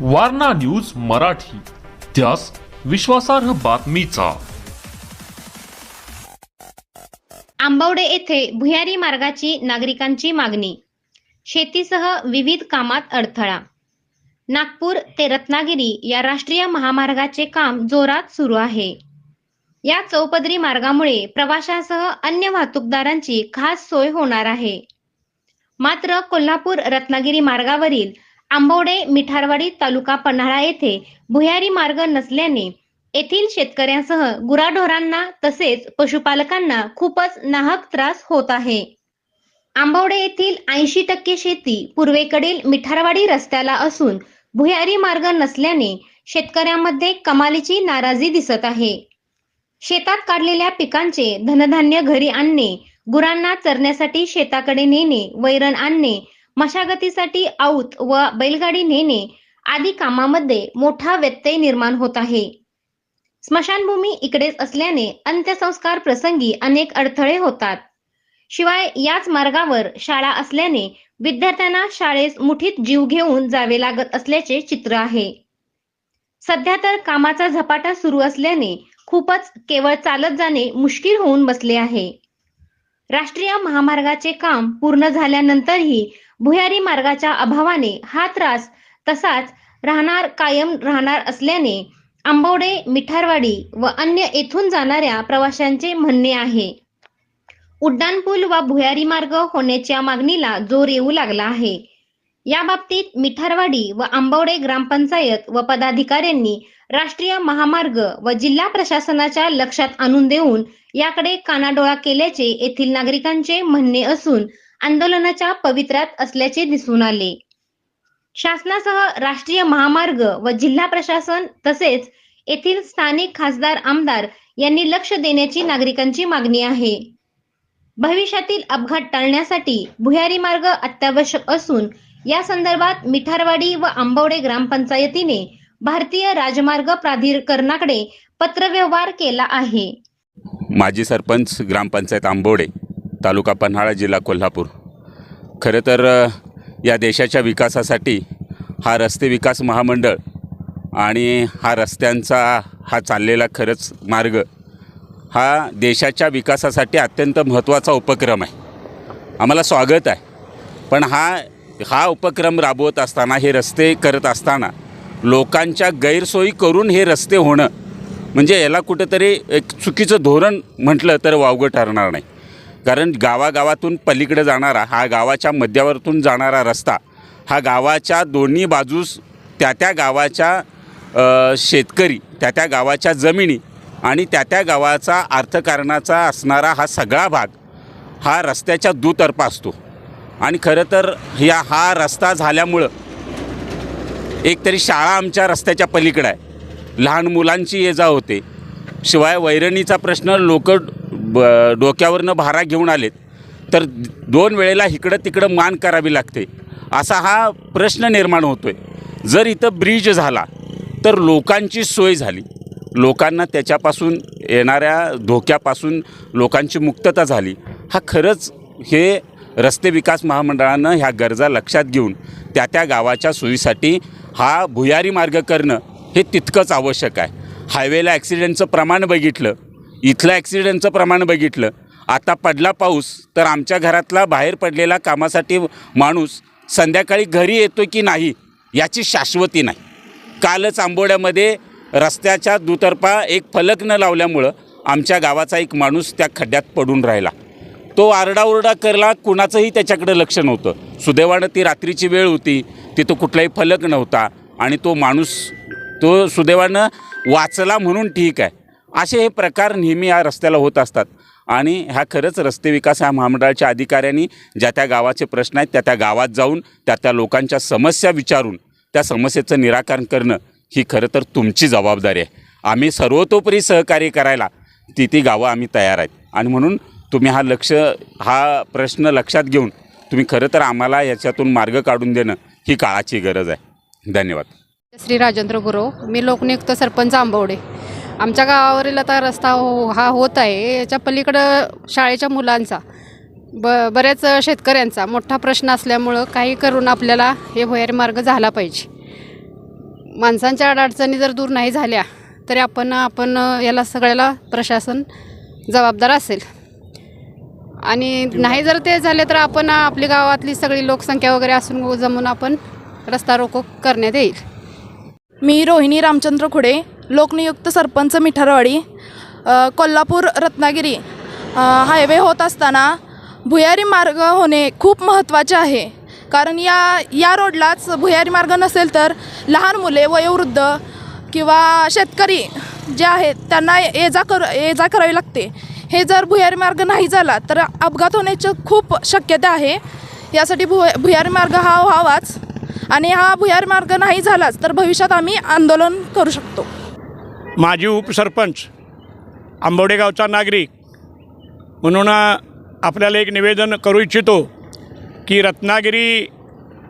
Warna news Marathi. त्यास विश्वासार्ह बातमीचा. आंबवडे येथे भुयारी मार्गाची नागरिकांची मागणी. शेतीसह विविध कामात अडथळा. नागपूर ते रत्नागिरी या राष्ट्रीय महामार्गाचे काम जोरात सुरू आहे. या चौपदरी मार्गामुळे प्रवाशासह अन्य वाहतूकदारांची खास सोय होणार आहे. मात्र कोल्हापूर रत्नागिरी मार्गावरील आंबवडे मिठारवाडी तालुका पन्हाळा येथे भुयारी मार्ग नसल्याने येथील शेतकऱ्यांसह गुराढोरांना तसेच पशुपालकांना खूपच नाहक त्रास होत आहे. आंबवडे येथील ऐंशी टक्के शेती पूर्वेकडील मिठारवाडी रस्त्याला असून भुयारी मार्ग नसल्याने शेतकऱ्यांमध्ये कमालीची नाराजी दिसत आहे. शेतात काढलेल्या पिकांचे धनधान्य घरी आणणे गुरांना चरण्यासाठी शेताकडे नेणे वैरण आणणे मशागतीसाठी आऊत व बैलगाडी नेणे आदी कामामध्ये मोठा व्यत्यय निर्माण होत आहे. स्मशानभूमी इकडेच असल्याने अंत्यसंस्कार प्रसंगी अनेक अडथळे होतात. शिवाय याच मार्गावर शाळा असल्याने विद्यार्थ्यांना शाळेस मुठीत जीव घेऊन जावे लागत असल्याचे चित्र आहे. सध्या तर कामाचा झपाटा सुरू असल्याने खूपच केवळ चालत जाणे मुश्किल होऊन बसले आहे. राष्ट्रीय महामार्गाचे काम पूर्ण झाल्यानंतरही भुयारी मार्गाच्या अभावाने हा त्रास तसाच राहणार कायम राहणार असल्याने आंबवडे मिठारवाडी व अन्य येथून जाणाऱ्या प्रवाशांचे म्हणणे आहे. उड्डाणपूल व भुयारी मार्ग होण्याच्या मागणीला जोर येऊ लागला आहे. या बाबतीत मिठारवाडी व आंबवडे ग्रामपंचायत व पदाधिकाऱ्यांनी राष्ट्रीय महामार्ग व जिल्हा प्रशासनाच्या लक्षात आणून देऊन याकडे कानाडोळा केल्याचे येथील नागरिकांचे म्हणणे असून आंदोलनाच्या पवित्र्यात असल्याचे दिसून आले. शासनासह राष्ट्रीय महामार्ग व जिल्हा प्रशासन तसेच येथील स्थानिक खासदार आमदार यांनी लक्ष देण्याची नागरिकांची मागणी आहे. भविष्यातील अपघात टाळण्यासाठी भुयारी मार्ग अत्यावश्यक असून या संदर्भात मिठारवाडी व आंबवडे ग्रामपंचायतीने भारतीय राजमार्ग प्राधिकरणाकडे पत्रव्यवहार केला आहे. माजी सरपंच ग्रामपंचायत आंबोडे तालुका पन्हाळा जिल्हा कोल्हापूर. खरं तर या देशाच्या विकासासाठी हा रस्ते विकास महामंडळ आणि हा रस्त्यांचा हा चाललेला खरंच मार्ग हा देशाच्या विकासासाठी अत्यंत महत्त्वाचा उपक्रम आहे. आम्हाला स्वागत आहे. पण हा हा उपक्रम राबवत असताना हे रस्ते करत असताना लोकांच्या गैरसोयी करून हे रस्ते होणं म्हणजे याला कुठंतरी एक चुकीचं धोरण म्हटलं तर वावगं ठरणार नाही. कारण गावागावातून पलीकडे जाणारा हा गावाच्या मध्यावरतून जाणारा रस्ता हा गावाच्या दोन्ही बाजूस त्या त्या गावाच्या शेतकरी त्या त्या गावाच्या जमिनी आणि त्या त्या गावाचा अर्थकारणाचा असणारा हा सगळा भाग हा रस्त्याच्या दुतर्फा असतो. आणि खरं तर या हा रस्ता झाल्यामुळं एक तरी शाळा आमच्या रस्त्याच्या पलीकडं आहे. लहान मुलांची ये जा होते. शिवाय वैरणीचा प्रश्न लोक ब डोक्यावरनं भारा घेऊन आलेत. तर दोन वेळेला इकडं तिकडं मान करावी लागते. असा हा प्रश्न निर्माण होतो आहे जर इथं ब्रिज झाला तर लोकांची सोय झाली. लोकांना त्याच्यापासून येणाऱ्या धोक्यापासून लोकांची मुक्तता झाली. हा खरंच हे रस्ते विकास महामंडळानं ह्या गरजा लक्षात घेऊन त्या त्या गावाच्या सोयीसाठी हा भुयारी मार्ग करणं हे तितकंच आवश्यक आहे. हायवेला ॲक्सिडेंटचं प्रमाण बघितलं इथलं ॲक्सिडेंटचं प्रमाण बघितलं. आता पडला पाऊस तर आमच्या घरातला बाहेर पडलेला कामासाठी माणूस संध्याकाळी घरी येतो की नाही याची शाश्वती नाही. कालच आंबोड्यामध्ये रस्त्याच्या दुतर्फा एक फलक न लावल्यामुळं आमच्या गावाचा एक माणूस त्या खड्ड्यात पडून राहिला. तो आरडाओरडा करला कुणाचंही त्याच्याकडे लक्ष नव्हतं. सुदैवानं ती रात्रीची वेळ होती तिथं कुठलाही फलक नव्हता आणि तो माणूस तो सुदैवानं वाचला म्हणून ठीक आहे. असे हे प्रकार नेहमी या रस्त्याला होत असतात. आणि ह्या खरंच रस्ते विकास ह्या महामंडळाच्या अधिकाऱ्यांनी ज्या त्या गावाचे प्रश्न आहेत त्या त्या गावात जाऊन त्या त्या लोकांच्या समस्या विचारून त्या समस्येचं निराकरण करणं ही खरं तर तुमची जबाबदारी आहे. आम्ही सर्वतोपरी सहकार्य करायला ती ती गावं आम्ही तयार आहेत. आणि म्हणून तुम्ही हा लक्ष हा प्रश्न लक्षात घेऊन तुम्ही खरं तर आम्हाला याच्यातून मार्ग काढून देणं ही काळाची गरज आहे. धन्यवाद. श्री राजेंद्र गुरव. मी लोकनियुक्त सरपंच आंबवडे. आमच्या गावावरील आता रस्ता हो हा होत आहे. याच्या पलीकडं शाळेच्या मुलांचा ब बऱ्याच शेतकऱ्यांचा मोठा प्रश्न असल्यामुळं काही करून आपल्याला हे भुयारी मार्ग झाला पाहिजे. माणसांच्या अडचणी जर दूर नाही झाल्या तरी आपण आपण याला सगळ्याला प्रशासन जबाबदार असेल. आणि नाही जर ते झाले तर आपण आपली गावातली सगळी लोकसंख्या वगैरे असून जमून आपण रस्ता रोको करण्यात येईल. मी रोहिणी रामचंद्र खुडे लोकनियुक्त सरपंच मिठारवाडी कोल्हापूर रत्नागिरी. हायवे होत असताना भुयारी मार्ग होणे खूप महत्त्वाचे आहे. कारण या या रोडलाच भुयारी मार्ग नसेल तर लहान मुले वयोवृद्ध किंवा शेतकरी जे आहेत त्यांना ये जा कर ये जा करावी लागते. हे जर भुयारी मार्ग नाही झाला तर अपघात होण्याची खूप शक्यता आहे. यासाठी भु भुयारी मार्ग हा व्हावाच. आणि हा भुयार मार्ग नाही झालाच तर भविष्यात आम्ही आंदोलन करू शकतो. माजी उपसरपंच आंबवडे गावचा नागरिक म्हणून आपल्याला एक निवेदन करू इच्छितो की रत्नागिरी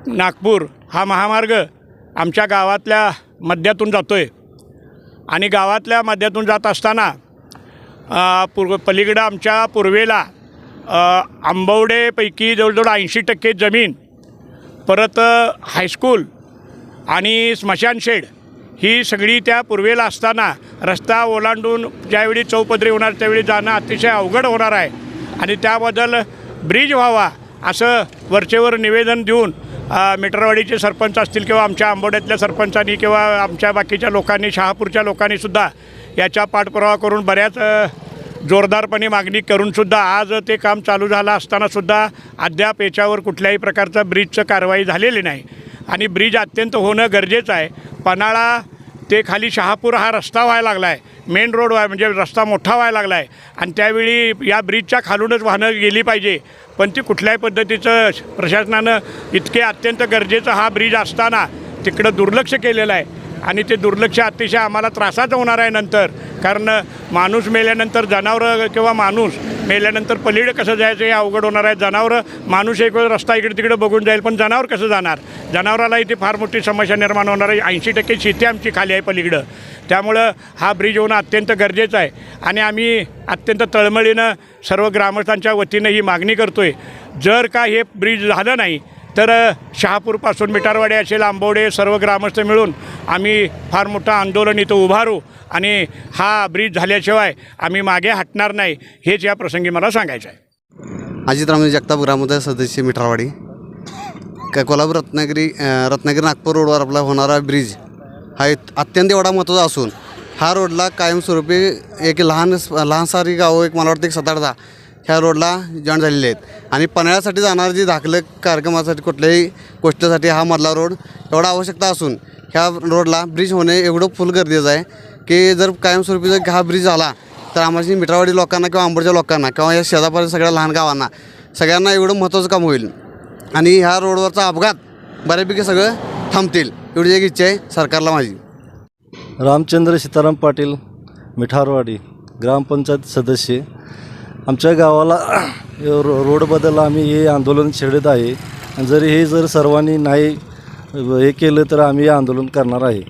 नागपूर हा महामार्ग आमच्या गावातल्या मध्यातून जातो आहे आणि गावातल्या मध्यातून जात असताना पूर्व पलीकडं आमच्या पूर्वेला आंबवडेपैकी जवळजवळ ऐंशी टक्के जमीन परत हायस्कूल आणि स्मशान शेड ही सगळी त्या पूर्वेला असताना रस्ता ओलांडून ज्यावेळी चौपदरी होणार त्यावेळी जाणं अतिशय अवघड होणार आहे. आणि त्याबद्दल ब्रिज व्हावा असं वरचेवर निवेदन देऊन मिटरवाडीचे सरपंच असतील किंवा आमच्या आंबोड्यातल्या सरपंचांनी किंवा आमच्या बाकीच्या लोकांनी शहापूरच्या लोकांनीसुद्धा याचा पाठपुरावा करून बऱ्याच जोरदारपणे मागणी करूनसुद्धा आज ते काम चालू झालं असतानासुद्धा अद्याप याच्यावर कुठल्याही प्रकारचा ब्रिजचं कारवाई झालेली नाही. आणि ब्रिज अत्यंत होणं गरजेचं आहे. पन्हाळा ते खाली शहापूर हा रस्ता व्हायला लागला आहे मेन रोड व्हाय म्हणजे रस्ता मोठा व्हायला लागला आहे आणि त्यावेळी या ब्रिजच्या खालूनच वाहनं गेली पाहिजे. पण ती कुठल्याही पद्धतीचं प्रशासनानं इतके अत्यंत गरजेचं हा ब्रिज असताना तिकडं दुर्लक्ष केलेलं आहे. आणि ते दुर्लक्ष अतिशय आम्हाला त्रासाचं होणार आहे नंतर. कारण माणूस मेल्यानंतर जनावरं किंवा माणूस मेल्यानंतर पलीकडे कसं जायचं हे अवघड होणार आहे. जनावरं माणूस एक वेळ रस्ता इकडे तिकडे बघून जाईल पण जनावर कसं जाणार? जनावराला इथे फार मोठी समस्या निर्माण होणार आहे. ऐंशी टक्के शेती आमची खाली आहे पलीकडं. त्यामुळं हा ब्रिज होणं अत्यंत गरजेचं आहे. आणि आम्ही अत्यंत तळमळीनं सर्व ग्रामस्थांच्या वतीनं ही मागणी करतो आहे जर का हे ब्रिज झालं नाही तर शहापूरपासून मिठारवाडी असेल आंबोडे सर्व ग्रामस्थ मिळून आम्ही फार मोठं आंदोलन इथं उभारू आणि हा ब्रिज झाल्याशिवाय आम्ही मागे हटणार नाही हेच या प्रसंगी मला सांगायचं आहे. अजित रामजी जगताप ग्रामोदय सदस्य मिठारवाडी काय कोल्हापूर रत्नागिरी रत्नागिरी नागपूर रोडवर आपला होणारा ब्रिज हा अत्यंत एवढा महत्त्वाचा असून हा रोडला कायमस्वरूपी एक लहान लहान सारी गावं एक मला वाटतं एक सात आठ दहा ह्या रोडला जॉईन झालेले आहेत. आणि पन्हाळ्यासाठी जाणारे जे धाकलं कार्यक्रमासाठी कुठल्याही गोष्टीसाठी हा मधला रोड एवढा आवश्यकता असून ह्या रोडला ब्रिज होणे एवढं फुल गरजेचं आहे की जर कायमस्वरूपी जर हा ब्रिज झाला तर आम्हाला मिठावाडी लोकांना किंवा आंबोडच्या लोकांना किंवा या शेजापर्यंत सगळ्या लहान गावांना सगळ्यांना एवढं महत्त्वाचं काम होईल. आणि ह्या रोडवरचा अपघात बऱ्यापैकी सगळं थांबतील एवढी एक इच्छा आहे सरकारला माझी. रामचंद्र सीताराम पाटील मिठारवाडी ग्रामपंचायत सदस्य आमच्या गावाला रो रोडबद्दल आम्ही हे आंदोलन छेडत आहे. आणि जरी हे जर सर्वांनी नाही हे केलं तर आम्ही हे आंदोलन करणार आहे.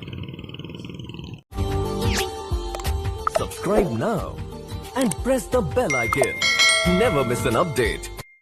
Subscribe now and press the bell icon never miss an update